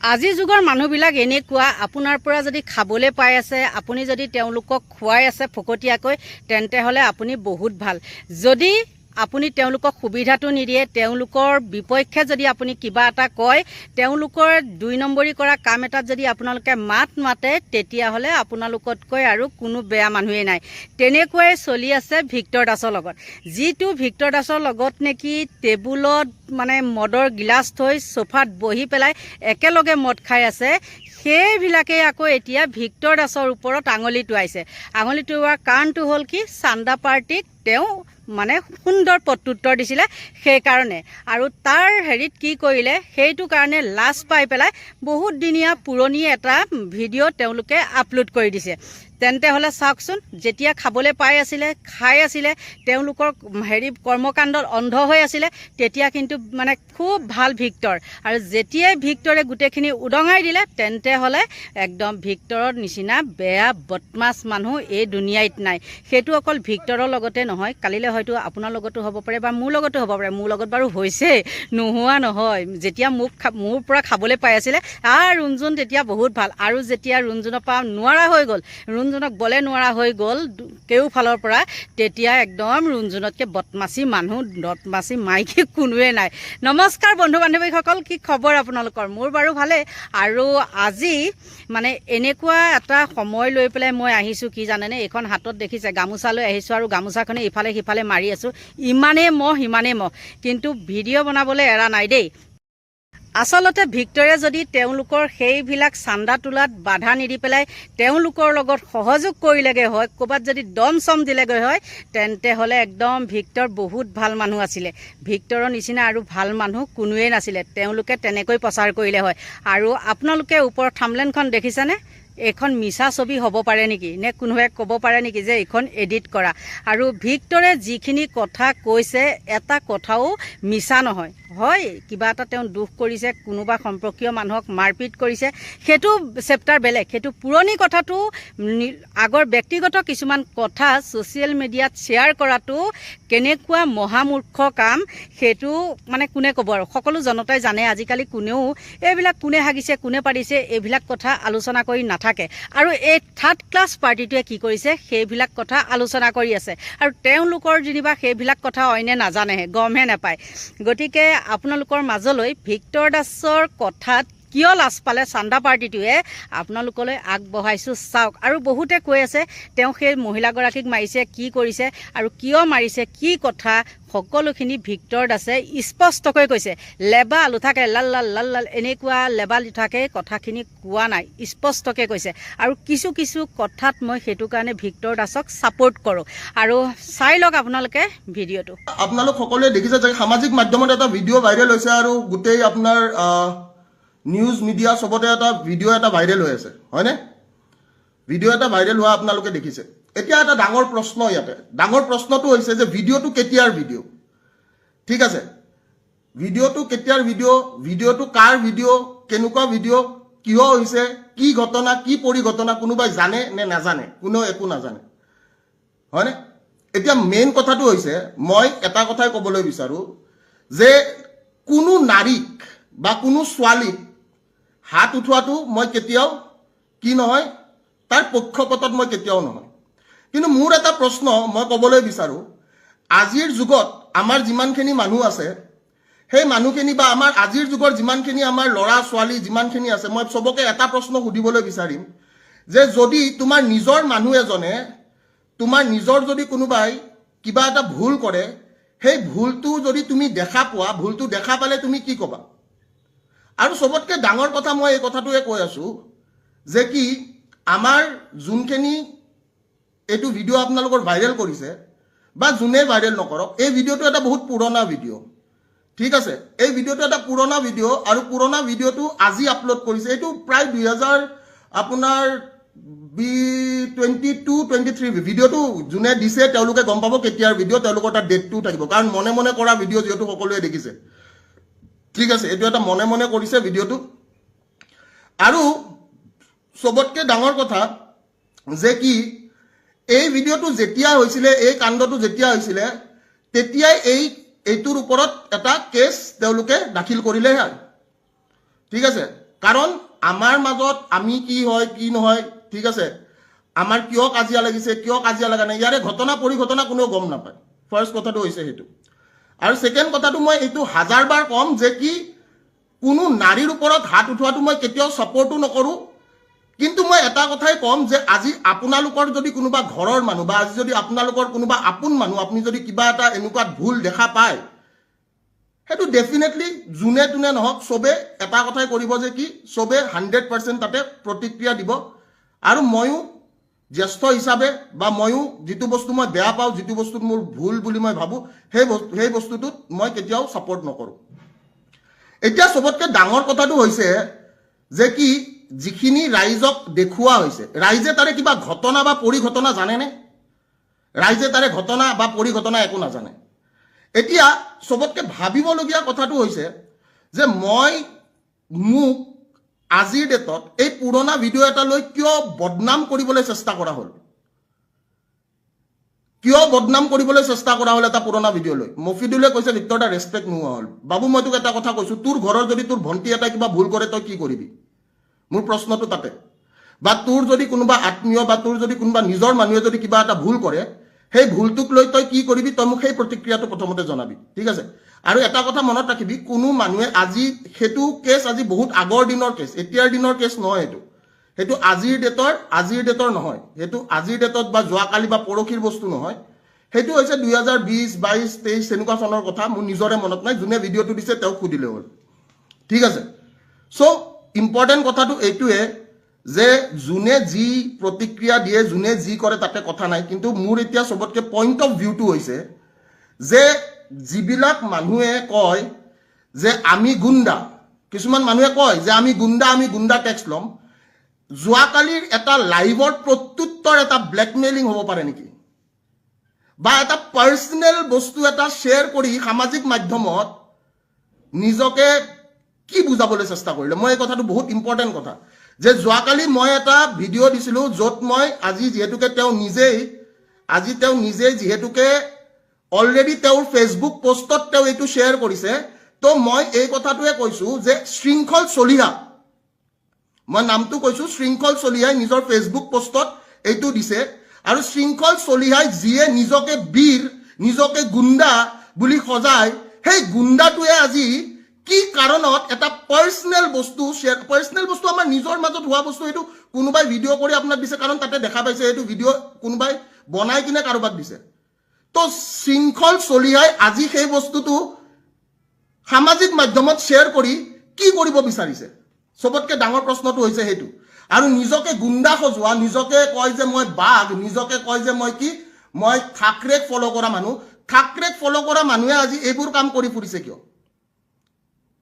আজিৰ যুগৰ মানুহবিলাক এনেকুৱা আপোনাৰ পৰা যদি খাবলৈ পাই আছে আপুনি যদি তেওঁলোকক খুৱাই আছে ফকতীয়াকৈ তেন্তে হ'লে আপুনি বহুত ভাল। যদি আপুনি তেওঁলোকক সুবিধাটো নিদিয়ে তেওঁলোকৰ বিপক্ষে যদি আপুনি কিবা এটা কয় তেওঁলোকৰ দুই নম্বৰী কৰা কাম এটাত যদি আপোনালোকে মাত মাতে তেতিয়াহ'লে আপোনালোকতকৈ আৰু কোনো বেয়া মানুহেই নাই। তেনেকুৱাই চলি আছে ভিক্টৰ দাসৰ লগত। যিটো ভিক্টৰ দাসৰ লগত নেকি টেবুলত মানে মদৰ গিলাচ থৈ চোফাত বহি পেলাই একেলগে মদ খাই আছে সেইবিলাকেই আকৌ এতিয়া ভিক্টৰ দাসৰ ওপৰত আঙুলি টোৱাইছে। আঙুলি টোৱাৰ কাৰণটো হ'ল কি চান্দা পাৰ্টিক তেওঁ মানে সুন্দৰ প্ৰত্যুত্তৰ দিছিলে সেইকাৰণে। আৰু তাৰ হেৰিত কি কৰিলে সেইটো কাৰণে লাজ পাই পেলাই বহুত দিনীয়া পুৰণি এটা ভিডিঅ' তেওঁলোকে আপলোড কৰি দিছে। তেন্তে হ'লে চাওকচোন, যেতিয়া খাবলৈ পাই আছিলে, খাই আছিলে, তেওঁলোকৰ হেৰি কৰ্মকাণ্ডত অন্ধ হৈ আছিলে, তেতিয়া কিন্তু মানে খুব ভালো ভিক্টৰ। আৰু যেতিয়াই ভিক্টৰে গোটেইখিনি উদঙাই দিলে, তেন্তে হ'লে একদম ভিক্টৰৰ নিচিনা বেয়া, বদমাছ মানুহ এই দুনিয়াত নাই। সেইটো অকল ভিক্টৰৰ লগতে নহয়, কালিলৈ হয়তো আপোনাৰ লগতো হ'ব পাৰে বা মোৰ লগতো হ'ব পাৰে। মোৰ লগত বাৰু হৈছে নোহোৱা নহয়। যেতিয়া মোক মোৰ পৰা খাবলৈ পাই আছিলে আ ৰুণজুন তেতিয়া বহুত ভালো। আৰু যেতিয়া ৰুণজুনৰ পৰা নোৱাৰা হৈ গ'ল ৰুণজুনক বলে নোৱাৰা হৈ গ'ল। কেওফালৰ পৰা তেতিয়া একদম ৰুণজুনতকৈ বদমাচি মানুহ বদমাচি মাইকী কোনোৱে নাই। নমস্কাৰ বন্ধু বান্ধৱীসকল কি খবৰ আপোনালোকৰ? মোৰ বাৰু ভালেই। আৰু আজি মানে এনেকুৱা এটা সময় লৈ পেলাই মই আহিছোঁ, কি জানেনে? এইখন হাতত দেখিছে, গামোচা লৈ আহিছোঁ আৰু গামোচাখনে ইফালে সিফালে মাৰি আছোঁ। ইমানেই মহ সিমানেই মহ। কিন্তু ভিডিঅ' বনাবলৈ এৰা নাই দেই। আচলতে ভিক্টৰে যদি তেওঁলোকৰ সেইবিলাক চান্দা তোলাত বাধা নিদি পেলাই তেওঁলোকৰ লগত সহযোগ কৰিলেগৈ হয় ক'ৰবাত যদি দম চম দিলেগৈ হয় তেন্তে হ'লে একদম ভিক্টৰ বহুত ভাল মানুহ আছিলে। ভিক্টৰৰ নিচিনা আৰু ভাল মানুহ কোনোৱেই নাছিলে। তেওঁলোকে তেনেকৈ প্ৰচাৰ কৰিলে হয়। আৰু আপোনালোকে ওপৰৰ থামলেনখন দেখিছেনে? এইখন মিছা ছবি হ'ব পাৰে নেকি? নে কোনোবাই ক'ব পাৰে নেকি যে এইখন এডিট কৰা? আৰু ভিক্টৰে যিখিনি কথা কৈছে এটা কথাও মিছা নহয়। হয় কিবা এটা তেওঁ দুখ কৰিছে কোনোবা সম্পৰ্কীয় মানুহক মাৰপিট কৰিছে। সেইটো চেপ্টাৰ বেলেগ। সেইটো পুৰণি কথাটো আগৰ ব্যক্তিগত কিছুমান কথা ছ'চিয়েল মিডিয়াত শ্বেয়াৰ কৰাটো কেনেকুৱা মহামূৰ্খ কাম সেইটো মানে কোনে ক'ব আৰু? সকলো জনতাই জানে আজিকালি কোনেও এইবিলাক কোনে হাগিছে কোনে পাৰিছে এইবিলাক কথা আলোচনা কৰি নাথাকে। আৰু এই থাৰ্ড ক্লাছ পাৰ্টিটোৱে কি কৰিছে সেইবিলাক কথা আলোচনা কৰি আছে। আৰু তেওঁলোকৰ যেনিবা সেইবিলাক কথা অইনে নাজানেহে গমহে নাপায়। গতিকে আপোনালোকৰ মাজলৈ ভিক্টৰ দাসৰ কথাত কিয় লাজ পালে চান্দা পাৰ্টিটোৱে? আপোনালোকলৈ আগবঢ়াইছোঁ চাওক। আৰু বহুতে কৈ আছে তেওঁ সেই মহিলাগৰাকীক মাৰিছে কি কৰিছে আৰু কিয় মাৰিছে কি কথা সকলোখিনি ভিক্টৰ দাসে স্পষ্টকৈ কৈছে লেবা লুঠাকে লাল লাল লাল লাল এনেকুৱা লেবা লুঠাকে কথাখিনি কোৱা নাই স্পষ্টকৈ কৈছে। আৰু কিছু কিছু কথাত মই সেইটো কাৰণে ভিক্টৰ দাসক ছাপোৰ্ট কৰোঁ। আৰু চাই লওক আপোনালোকে ভিডিঅ'টো। আপোনালোক সকলোৱে দেখিছে যে সামাজিক মাধ্যমত এটা ভিডিঅ' ভাইৰেল হৈছে আৰু গোটেই আপোনাৰ নিউজ মিডিয়া চবতে এটা ভিডিঅ' এটা ভাইৰেল হৈ আছে, হয়নে? ভিডিঅ' এটা ভাইৰেল হোৱা আপোনালোকে দেখিছে। এতিয়া এটা ডাঙৰ প্ৰশ্ন ইয়াতে। ডাঙৰ প্ৰশ্নটো হৈছে যে ভিডিঅ'টো কেতিয়াৰ ভিডিঅ' ঠিক আছে? ভিডিঅ'টো কেতিয়াৰ ভিডিঅ' ভিডিঅ'টো কাৰ ভিডিঅ' কেনেকুৱা ভিডিঅ' কিয় হৈছে? কি ঘটনা? কি পৰিঘটনা? কোনোবাই জানে নে নাজানে? কোনেও একো নাজানে। হয়নে? এতিয়া মেইন কথাটো হৈছে, মই এটা কথাই ক'বলৈ বিচাৰোঁ যে কোনো নাৰীক বা কোনো ছোৱালীক হাত উঠোৱাটো মই কেতিয়াও কি নহয় তাৰ পক্ষপটত মই কেতিয়াও নহয়। কিন্তু মোৰ এটা প্ৰশ্ন মই ক'বলৈ বিচাৰোঁ আজিৰ যুগত আমাৰ যিমানখিনি মানুহ আছে সেই মানুহখিনি বা আমাৰ আজিৰ যুগৰ যিমানখিনি আমাৰ ল'ৰা ছোৱালী যিমানখিনি আছে মই চবকে এটা প্ৰশ্ন সুধিবলৈ বিচাৰিম যে যদি তোমাৰ নিজৰ মানুহ এজনে তোমাৰ নিজৰ যদি কোনোবাই কিবা এটা ভুল কৰে সেই ভুলটো যদি তুমি দেখা পোৱা ভুলটো দেখা পালে তুমি কি ক'বা? আৰু চবতকৈ ডাঙৰ কথা মই এই কথাটোৱে কৈ আছোঁ যে কি আমাৰ যোনখিনি এইটো ভিডিঅ' আপোনালোকৰ ভাইৰেল কৰিছে বা যোনে ভাইৰেল নকৰক, এই ভিডিঅ'টো এটা বহুত পুৰণা ভিডিঅ' ঠিক আছে, এই ভিডিঅ'টো এটা পুৰণা ভিডিঅ' আৰু পুৰণা ভিডিঅ'টো আজি আপলোড কৰিছে। এইটো প্ৰায় দুহেজাৰ আপোনাৰ B twenty two twenty three ভিডিঅ'টো যোনে দিছে, তেওঁলোকে গম পাব কেতিয়াৰ ভিডিঅ' তেওঁলোকৰ তাত ডেটটোও থাকিব। কাৰণ মনে মনে কৰা ভিডিঅ' যিহেতু সকলোৱে দেখিছে। ঠিক আছে এইটো এটা মনে মনে কৰিছে ভিডিঅ'টো। আৰু চবতকৈ ডাঙৰ কথা যে কি এই ভিডিঅ'টো যেতিয়া হৈছিলে এই কাণ্ডটো যেতিয়া হৈছিলে তেতিয়াই এই এইটোৰ ওপৰত এটা কেছ তেওঁলোকে দাখিল কৰিলেহে ঠিক আছে কাৰণ আমাৰ মাজত আমি কি হয় কি নহয় ঠিক আছে আমাৰ কিয় কাজিয়া লাগিছে কিয় কাজিয়া লগা নাই ইয়াৰে ঘটনা পৰিঘটনা কোনেও গম নাপায়। ফাৰ্ষ্ট কথাটো হৈছে সেইটো। আৰু ছেকেণ্ড কথাটো মই এইটো হাজাৰবাৰ ক'ম যে কি, কোনো নাৰীৰ ওপৰত হাত উঠোৱাটো মই কেতিয়াও ছাপৰ্টো নকৰোঁ। কিন্তু মই এটা কথাই ক'ম যে আজি আপোনালোকৰ যদি কোনোবা ঘৰৰ মানুহ বা আজি যদি আপোনালোকৰ কোনোবা আপোন মানুহ, আপুনি যদি কিবা এটা এনেকুৱা ভুল দেখা পায়, সেইটো ডেফিনেটলি যোনে তোনে নহওক চবে এটা কথাই কৰিব যে কি, চবে হাণ্ড্ৰেড পাৰ্চেণ্ট তাতে প্ৰতিক্ৰিয়া দিব। আৰু ময়ো জ্যেষ্ঠ হিচাপে বা ময়ো যিটো বস্তু মই বেয়া পাওঁ, যিটো বস্তুত মোৰ ভুল বুলি মই ভাবোঁ, সেই সেই বস্তুটোত মই কেতিয়াও ছাপৰ্ট নকৰোঁ। এতিয়া চবতকৈ ডাঙৰ কথাটো হৈছে যে কি, যিখিনি ৰাইজক দেখুওৱা হৈছে, ৰাইজে তাৰে কিবা ঘটনা বা পৰিঘটনা জানেনে? ৰাইজে তাৰে ঘটনা বা পৰিঘটনা একো নাজানে। এতিয়া চবতকৈ ভাবিবলগীয়া কথাটো হৈছে যে মই মোক আজিৰ ডেটত এই পুৰণা ভিডিঅ' এটা লৈ কিয় বদনাম কৰিবলৈ চেষ্টা কৰা হ'ল? কিয় বদনাম কৰিবলৈ চেষ্টা কৰা হ'ল এটা পুৰণা ভিডিঅ' লৈ? মফিদুলে কৈছে দা ৰেচপেক্ট নোহোৱা হ'ল। বাবু মই তোক এটা কথা কৈছোঁ তোৰ ঘৰৰ যদি তোৰ ভণ্টি এটাই কিবা ভুল কৰে তই কি কৰিবি? মোৰ প্ৰশ্নটো তাতে। বা তোৰ যদি কোনোবা আত্মীয় বা তোৰ যদি কোনোবা নিজৰ মানুহে যদি কিবা এটা ভুল কৰে সেই ভুলটোক লৈ তই কি কৰিবি তই মোক সেই প্ৰতিক্ৰিয়াটো প্ৰথমতে জনাবি। ঠিক আছে? আৰু এটা কথা মনত ৰাখিবি, কোনো মানুহে আজি, সেইটো কেছ আজি বহুত আগৰ দিনৰ কেছ এতিয়াৰ দিনৰ কেছ নহয় সেইটো সেইটো আজিৰ ডেটৰ আজিৰ ডেটৰ নহয়। সেইটো আজিৰ ডেটত বা যোৱাকালি বা পৰহিৰ বস্তু নহয়। সেইটো হৈছে দুহেজাৰ বিছ বাইছ তেইছ তেনেকুৱা চনৰ কথা মোৰ নিজৰে মনত নাই। যোনে ভিডিঅ'টো দিছে, তেওঁক সুধিলে হ'ল। ঠিক আছে? চ' ইম্পৰ্টেণ্ট কথাটো এইটোৱে যে যোনে যি প্ৰতিক্ৰিয়া দিয়ে, যোনে যি কৰে, তাতে কথা নাই। কিন্তু মোৰ এতিয়া চবতকৈ পইণ্ট অফ ভিউটো হৈছে যে যিবিলাক মানুহে কয় যে আমি গুণ্ডা, কিছুমান মানুহে কয় যে আমি গুণ্ডা আমি গুণ্ডা টেক্স ল'ম, যোৱাকালিৰ এটা লাইভৰ প্ৰত্যুত্তৰ এটা ব্লেকমেইলিং হ'ব পাৰে নেকি? বা এটা পাৰ্চনেল বস্তু এটা শ্বেয়াৰ কৰি সামাজিক মাধ্যমত নিজকে কি বুজাবলৈ চেষ্টা কৰিলে? মই এই কথাটো বহুত ইম্পৰ্টেণ্ট কথা। যে যোৱাকালি মই এটা ভিডিঅ' দিছিলোঁ য'ত মই আজি যিহেতুকে তেওঁ নিজেই, আজি তেওঁ নিজেই যিহেতুকে অলৰেডি তেওঁৰ ফেচবুক পষ্টত তেওঁ এইটো শ্বেয়াৰ কৰিছে। তো মই এই কথাটোৱে কৈছোঁ যে শৃংখল চলিহা। মই নামটো কৈছোঁ শৃংখল চলিহাই নিজৰ ফেচবুক পষ্টত এইটো দিছে। আৰু শৃংখল চলিহাই যিয়ে নিজকে বীৰ, নিজকে গুণ্ডা বুলি সজায়, সেই গুণ্ডাটোৱে আজি কি কাৰণত এটা পাৰ্চনেল বস্তু শ্বেয়াৰ পাৰ্চনেল বস্তু আমাৰ নিজৰ মাজত হোৱা বস্তু এইটো কোনোবাই ভিডিঅ' কৰি আপোনাক দিছে, কাৰণ তাতে দেখা পাইছে, এইটো ভিডিঅ' কোনোবাই বনাই কিনে কাৰোবাক দিছে। তো শৃংখল চলিহাই আজি সেই বস্তুটো সামাজিক মাধ্যমত শ্বেয়াৰ কৰি কি কৰিব বিচাৰিছে? চবতকৈ ডাঙৰ প্ৰশ্নটো হৈছে সেইটো। আৰু নিজকে গুণ্ডা সজোৱা, নিজকে কয় যে মই বাঘ, নিজকে কয় যে মই কি? মই থাকৰেক ফ'ল' কৰা মানুহ। থাকৰেক ফ'ল' কৰা মানুহে আজি এইবোৰ কাম কৰি ফুৰিছে কিয়?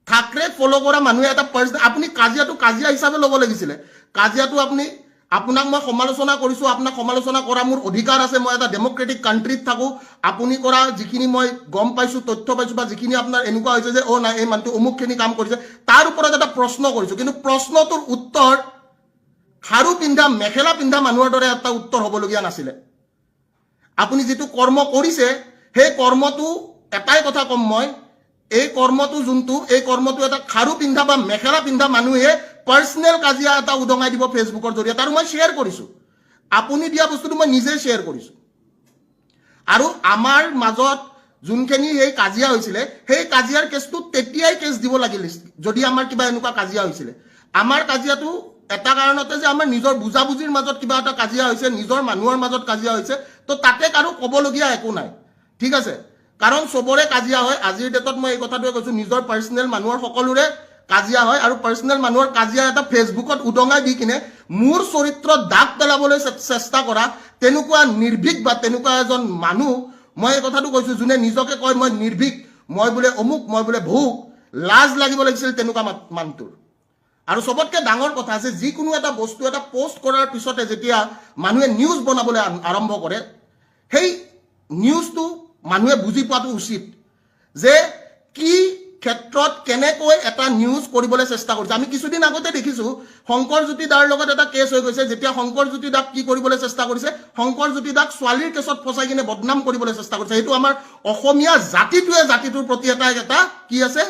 থাকৰেক ফ'ল' কৰা মানুহে এটা আপুনি কাজিয়াটো কাজিয়া হিচাপে ল'ব লাগিছিলে। কাজিয়াটো আপুনি আপোনাক মই সমালোচনা কৰিছোঁ, আপোনাক সমালোচনা কৰা মোৰ অধিকাৰ আছে, মই এটা ডেম'ক্ৰেটিক কাণ্ট্ৰিত থাকোঁ। আপুনি কৰা যিখিনি মই গম পাইছোঁ, তথ্য পাইছোঁ বা যিখিনি আপোনাৰ এনেকুৱা হৈছে যে, অ' নাই, এই মানুহটো অমুকখিনি কাম কৰিছে, তাৰ ওপৰত এটা প্ৰশ্ন কৰিছোঁ। কিন্তু প্ৰশ্নটোৰ উত্তৰ খাৰু পিন্ধা, মেখেলা পিন্ধা মানুহৰ দৰে এটা উত্তৰ হ'বলগীয়া নাছিলে। আপুনি যিটো কৰ্ম কৰিছে, সেই কৰ্মটো, এটাই কথা ক'ম মই, এই কৰ্মটো যোনটো, এই কৰ্মটো এটা খাৰু পিন্ধা বা মেখেলা পিন্ধা মানুহে পাৰ্চনেল কাজিয়া এটা উদঙাই দিব ফেচবুকৰ জৰিয়তে আৰু মই শ্বেয়াৰ কৰিছোঁ। আপুনি দিয়া বস্তুটো মই নিজেই শ্বেয়াৰ কৰিছোঁ। আৰু আমাৰ মাজত যোনখিনি সেই কাজিয়া হৈছিলে, সেই কাজিয়াৰ কেছটো তেতিয়াই কেছ দিব লাগিল যদি আমাৰ কিবা এনেকুৱা কাজিয়া হৈছিলে। আমাৰ কাজিয়াটো এটা কাৰণতে যে আমাৰ নিজৰ বুজাবুজিৰ মাজত কিবা এটা কাজিয়া হৈছে, নিজৰ মানুহৰ মাজত কাজিয়া হৈছে, তো তাতে কাৰো ক'বলগীয়া একো নাই। ঠিক আছে? কাৰণ চবৰে কাজিয়া হয়। আজিৰ ডেটত মই এই কথাটোৱে কৈছোঁ, নিজৰ পাৰ্চনেল মানুহৰ সকলোৰে কাজিয়া হয় আৰু পাৰ্চনেল মানুহৰ কাজিয়া এটা ফেচবুকত উদঙাই দি কিনে মোৰ চৰিত্ৰত দাগ পেলাবলৈ চেষ্টা কৰা, তেনেকুৱা নিৰ্ভীক বা তেনেকুৱা এজন মানুহ, মই এই কথাটো কৈছোঁ, যোনে নিজকে কয় মই নিৰ্ভীক, মই বোলে অমুক, মই বোলে ভোক, লাজ লাগিব লাগিছিল তেনেকুৱা মানুহটোৰ। আৰু চবতকৈ ডাঙৰ কথা যে যিকোনো এটা বস্তু এটা পষ্ট কৰাৰ পিছতে যেতিয়া মানুহে নিউজ বনাবলৈ আৰম্ভ কৰে, সেই নিউজটো মানুহে বুজি পোৱাটো উচিত, যে কি ক্ষেত্ৰত কেনেকৈ এটা নিউজ কৰিবলৈ চেষ্টা কৰিছে? আমি কিছুদিন আগতে দেখিছোঁ, শংকৰজ্যোতি দাৰ লগত এটা কেছ হৈ গৈছে, যেতিয়া শংকৰজ্যোতি দাক কি কৰিবলৈ চেষ্টা কৰিছে, শংকৰজ্যোতি দাক ছোৱালীৰ কেছত ফচাই কিনে বদনাম কৰিবলৈ চেষ্টা কৰিছে। সেইটো আমাৰ অসমীয়া জাতিটোৱে, জাতিটোৰ প্ৰতি এটা এটা কি আছে?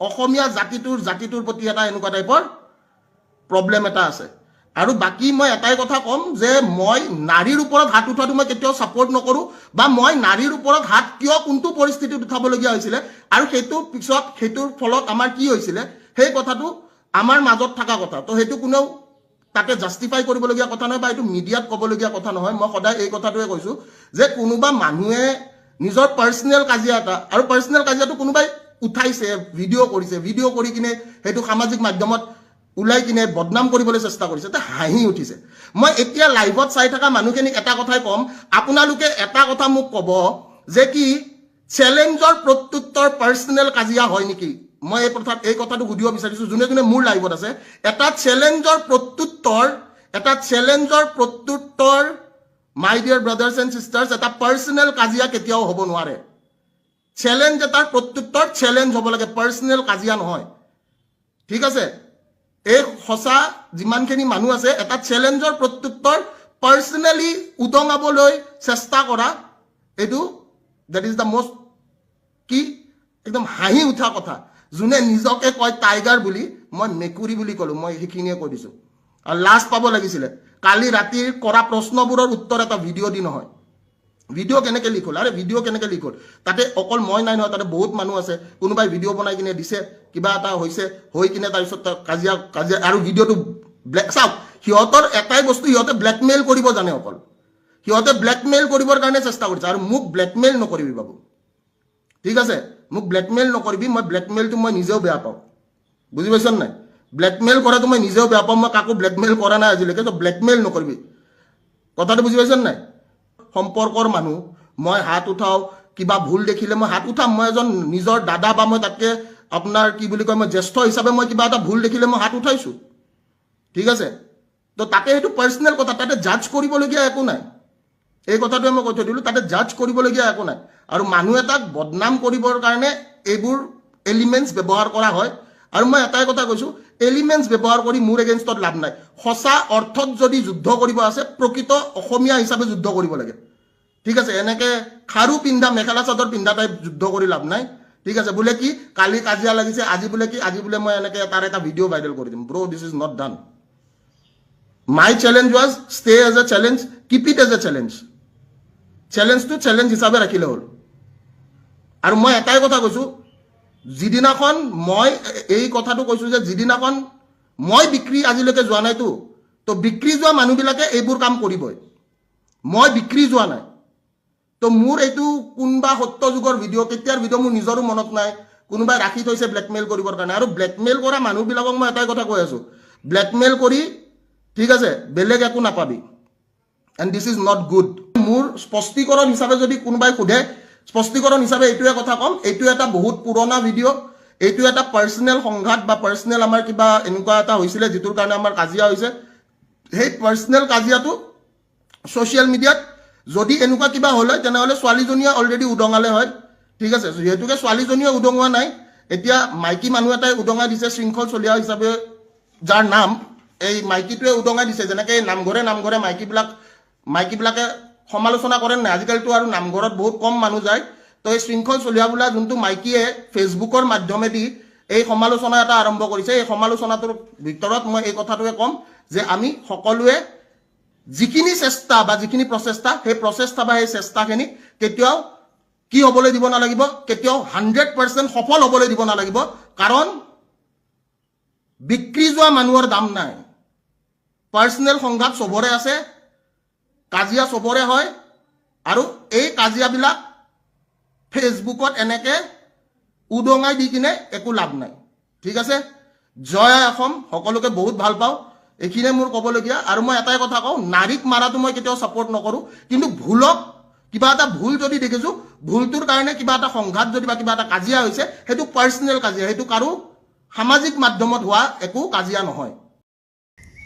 অসমীয়া জাতিটোৰ জাতিটোৰ প্ৰতি এটা এনেকুৱা টাইপৰ প্ৰব্লেম এটা আছে। আৰু বাকী মই এটাই কথা ক'ম যে মই নাৰীৰ ওপৰত হাত উঠোৱাটো মই কেতিয়াও ছাপৰ্ট নকৰোঁ বা মই নাৰীৰ ওপৰত হাত কিয় কোনটো পৰিস্থিতিত উঠাবলগীয়া হৈছিলে আৰু সেইটোৰ পিছত সেইটোৰ ফলত আমাৰ কি হৈছিলে, সেই কথাটো আমাৰ মাজত থকা কথা। তো সেইটো কোনেও তাকে জাষ্টিফাই কৰিবলগীয়া কথা নহয় বা এইটো মিডিয়াত ক'বলগীয়া কথা নহয়। মই সদায় এই কথাটোৱে কৈছোঁ যে কোনোবা মানুহে নিজৰ পাৰ্চনেল কাজিয়া এটা, আৰু পাৰ্চনেল কাজিয়াটো কোনোবাই উঠাইছে ভিডিঅ' কৰিছে ভিডিঅ' কৰি কিনে সেইটো সামাজিক মাধ্যমত ওলাই কিনে বদনাম কৰিবলৈ চেষ্টা কৰিছে, তে হাঁহি উঠিছে। মই এতিয়া লাইভত চাই থকা মানুহখিনিক এটা কথাই ক'ম, আপোনালোকে এটা কথা মোক ক'ব যে কি চেলেঞ্জৰ প্ৰত্যুত্তৰ পাৰ্চনেল কাজিয়া হয় নেকি? মই এই কথাত, এই কথাটো সুধিব বিচাৰিছোঁ, যোনে যোনে মোৰ লাইভত আছে। এটা চেলেঞ্জৰ প্ৰত্যুত্তৰ, এটা চেলেঞ্জৰ প্ৰত্যুত্তৰ my dear brothers and sisters এটা পাৰ্চনেল কাজিয়া কেতিয়াও হ'ব নোৱাৰে। চেলেঞ্জ এটাৰ প্ৰত্যুত্তৰ চেলেঞ্জ হ'ব লাগে পাৰ্চনেল কাজিয়া নহয়। ঠিক আছে? এই সঁচা যিমানখিনি মানুহ আছে, এটা চেলেঞ্জৰ প্ৰত্যুত্তৰ পাৰ্চনেলি উদঙাবলৈ চেষ্টা কৰা। এইটো দেট ইজ দ্য মষ্ট কি একদম হাঁহি উঠা কথা। যোনে নিজকে কয় টাইগাৰ বুলি, মই মেকুৰী বুলি ক'লোঁ, মই সেইখিনিয়ে কৈ দিছোঁ। আৰু লাজ পাব লাগিছিলে। কালি ৰাতিৰ কৰা প্ৰশ্নবোৰৰ উত্তৰ এটা ভিডিঅ' দি নহয়। ভিডিঅ' কেনেকৈ লিক হ'ল? আৰে ভিডিঅ' কেনেকৈ লিক হ'ল? তাতে অকল মই নাই নহয়, তাতে বহুত মানুহ আছে। কোনোবাই ভিডিঅ' বনাই কিনে দিছে, কিবা এটা হৈছে, হৈ কিনে তাৰপিছত তাৰ কাজিয়া কাজিয়া, আৰু ভিডিঅ'টো ব্লেক চাওক, সিহঁতৰ এটাই বস্তু সিহঁতে ব্লেকমেইল কৰিব জানে অকল। সিহঁতে ব্লেকমেইল কৰিবৰ কাৰণে চেষ্টা কৰিছে, আৰু মোক ব্লেকমেইল নকৰিবি বাবু। ঠিক আছে? মোক ব্লেকমেইল নকৰিবি, মই ব্লেকমেইলটো মই নিজেও বেয়া পাওঁ। বুজি পাইছ নাই? ব্লেকমেইল কৰাটো মই নিজেও বেয়া পাওঁ, মই কাকো ব্লেকমেইল কৰা নাই আজিলৈকে, তো ব্লেকমেইল নকৰিবি। কথাটো বুজি পাইছ নাই? সম্পৰ্কৰ মানুহ। মই হাত উঠাওঁ, কিবা ভুল দেখিলে মই হাত উঠাম। মই এজন নিজৰ দাদা বা মই তাতকে আপোনাৰ কি বুলি কয়, মই জ্যেষ্ঠ হিচাপে মই কিবা এটা ভুল দেখিলে মই হাত উঠাইছোঁ। ঠিক আছে? তো তাতে সেইটো পাৰ্চনেল কথা, তাতে জাজ কৰিবলগীয়া একো নাই। এই কথাটোৱে মই কৈ থৈ দিলোঁ, তাতে জাজ কৰিবলগীয়া একো নাই। আৰু মানুহ এটাক বদনাম কৰিবৰ কাৰণে এইবোৰ এলিমেণ্টছ ব্যৱহাৰ কৰা হয়। আৰু মই এটাই কথা কৈছোঁ এলিমেণ্টছ ব্যৱহাৰ কৰি মোৰ এগেইনষ্টত লাভ নাই। সঁচা অৰ্থত যদি যুদ্ধ কৰিব আছে প্ৰকৃত অসমীয়া হিচাপে যুদ্ধ কৰিব লাগে। ঠিক আছে এনেকে খাৰু পিন্ধা মেখেলা চাদৰ পিন্ধা টাইপ যুদ্ধ কৰি লাভ নাই। ঠিক আছে বোলে কি কালি কাজিয়া লাগিছে আজি বোলে কি আজি বোলে মই এনেকে তাৰ এটা ভিডিঅ' ভাইৰেল কৰি দিম। Bro' this is not done my challenge was stay as a challenge keep it as a challenge চেলেঞ্জটো challenge হিচাপে ৰাখিলে হ'ল। আৰু মই এটাই কথা কৈছোঁ যিদিনাখন মই এই কথাটো কৈছোঁ যে যিদিনাখন মই বিক্ৰী আজিলৈকে যোৱা নাইতো তো বিক্ৰী যোৱা মানুহবিলাকে এইবোৰ কাম কৰিবই। মই বিক্ৰী যোৱা নাই। তো মোৰ এইটো কোনোবা সত্য যুগৰ ভিডিঅ' কেতিয়াৰ ভিডিঅ' মোৰ নিজৰো মনত নাই, কোনোবাই ৰাখি থৈছে ব্লেকমেইল কৰিবৰ কাৰণে। আৰু ব্লেকমেইল কৰা মানুহবিলাকক মই এটাই কথা কৈ আছোঁ ব্লেকমেইল কৰি, ঠিক আছে, বেলেগ একো নাপাবি। And this is not good মোৰ স্পষ্টীকৰণ হিচাপে যদি কোনোবাই সোধে স্পষ্টীকৰণ হিচাপে এইটোৱে কথা ক'ম। এইটো এটা বহুত পুৰণা ভিডিঅ' এইটো এটা পাৰ্চনেল সংঘাত বা পাৰ্চনেল আমাৰ কিবা এনেকুৱা এটা হৈছিলে যিটোৰ কাৰণে আমাৰ কাজিয়া হৈছে। সেই পাৰ্চনেল কাজিয়াটো ছ'চিয়েল মিডিয়াত যদি এনেকুৱা কিবা হ'ল হয় তেনেহ'লে ছোৱালীজনীয়ে অলৰেডি উদঙালে হয়। ঠিক আছে, যিহেতুকে ছোৱালীজনীয়ে উদঙোৱা নাই, এতিয়া মাইকী মানুহ এটাই উদঙাই দিছে, শৃংখল চলিয়া হিচাপে যাৰ নাম, এই মাইকীটোৱে উদঙাই দিছে। যেনেকে নামঘৰে নামঘৰে মাইকীবিলাক, মাইকীবিলাকে সমালোচনা কৰে নাই। আজিকালিতো আৰু নামঘৰত বহুত কম মানুহ যায়। তো এই শৃংখল চলিয়া বোলা যোনটো মাইকীয়ে ফেচবুকৰ মাধ্যমেদি এই সমালোচনা এটা আৰম্ভ কৰিছে, এই সমালোচনাটোৰ ভিতৰত মই এই কথাটোৱে ক'ম যে আমি সকলোৱে যিখিনি চেষ্টা বা যিখিনি প্ৰচেষ্টা, সেই প্ৰচেষ্টা বা সেই চেষ্টাখিনিক কেতিয়াও কি হ'বলৈ দিব নালাগিব, কেতিয়াও হাণ্ড্ৰেড পাৰ্চেণ্ট সফল হ'বলৈ দিব নালাগিব, কাৰণ বিক্ৰী যোৱা মানুহৰ দাম নাই। পাৰ্চনেল সংঘাত চবৰে আছে কাজিয়া চবৰে হয়। আৰু এই কাজিয়াবিলাক ফেচবুকত এনেকে উদঙাই দি কিনে একো লাভ নাই। ঠিক আছে? জয় অসম সকলোকে বহুত ভালো পাওঁ। এইখিনিয়ে মোৰ ক'বলগীয়া। আৰু মই এটাই কথা কওঁ, নাৰীক মাৰাটো মই কেতিয়াও ছাপৰ্ট নকৰোঁ। কিন্তু ভুলক, কিবা এটা ভুল যদি দেখিছোঁ, ভুলটোৰ কাৰণে কিবা এটা সংঘাত যদি বা কিবা এটা কাজিয়া হৈছে, সেইটো পাৰ্চনেল কাজিয়া। সেইটো কাৰো সামাজিক মাধ্যমত হোৱা একো কাজিয়া নহয়।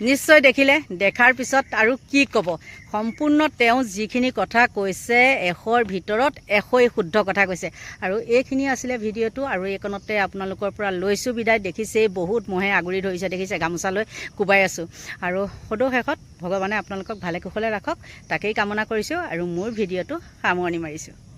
নিশ্চয় দেখিলে দেখাৰ পিছত আৰু কি ক'ব? সম্পূৰ্ণ তেওঁ যিখিনি কথা কৈছে এশৰ ভিতৰত এশই শুদ্ধ কথা কৈছে। আৰু এইখিনি আছিলে ভিডিঅ'টো আৰু এইকণতে আপোনালোকৰ পৰা লৈছোঁ বিদায়। দেখিছেই বহুত মহে আগুৰি ধৰিছে দেখিছে গামোচা লৈ কোবাই আছোঁ। আৰু সদৌ শেষত ভগৱানে আপোনালোকক ভালে কুশলে ৰাখক তাকেই কামনা কৰিছোঁ আৰু মোৰ ভিডিঅ'টো সামৰণি মাৰিছোঁ।